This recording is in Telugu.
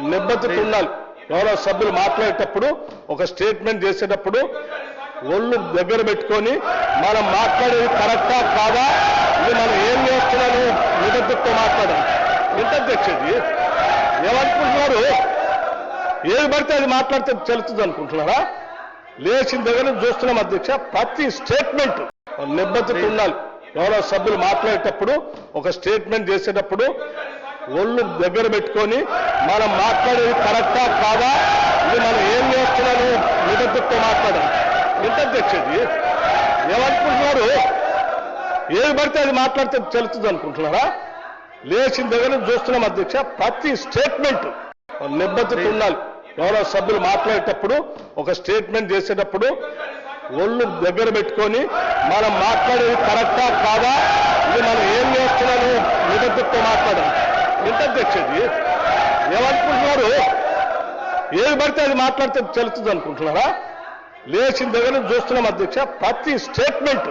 నిబద్ధత ఉండాలి గౌరవ సభ్యులు మాట్లాడేటప్పుడు ఒక స్టేట్మెంట్ చేసేటప్పుడు ఒళ్ళు దగ్గర పెట్టుకొని మనం మాట్లాడేది కరెక్టా కాదా? ఇది మనం ఏం చేస్తున్నాము? నిబద్ధతతో మాట్లాడాలి. ఎంత తెచ్చేది ఏమనుకుంటున్నారు? ఏది పడితే అది మాట్లాడితే తెలుస్తుంది అనుకుంటున్నారా? లేచిన దగ్గర నుంచి చూస్తున్నాం అధ్యక్ష ప్రతి స్టేట్మెంట్ నిబద్ధత ఉండాలి. గౌరవ సభ్యులు మాట్లాడేటప్పుడు ఒక స్టేట్మెంట్ చేసేటప్పుడు ఒళ్ళు దగ్గర పెట్టుకొని మనం మాట్లాడేది కరెక్టా కాదా? ఇది మనం ఏం చేస్తున్నాము నిబద్ధతతో మాట్లాడాలి. ఎంత అధ్యక్షది ఏమనుకుంటున్నారు? ఏది పడితే అది మాట్లాడితే తెలుస్తుంది అనుకుంటున్నారా? లేచిన దగ్గర నుంచి చూస్తున్నాం అధ్యక్ష ప్రతి స్టేట్మెంట్ నిబద్ధత ఉండాలి. గౌరవ సభ్యులు మాట్లాడేటప్పుడు ఒక స్టేట్మెంట్ చేసేటప్పుడు ఒళ్ళు దగ్గర పెట్టుకొని మనం మాట్లాడేది కరెక్టా కాదా? ఇది మనం ఏం చేస్తున్నాము ఎంత అధ్యక్షది ఏమనుకుంటున్నారు ఏది పడితే అది మాట్లాడితే చెల్లుతుంది అనుకుంటున్నారా? లేచిన దగ్గర చూస్తున్నాం అధ్యక్ష ప్రతి స్టేట్మెంట్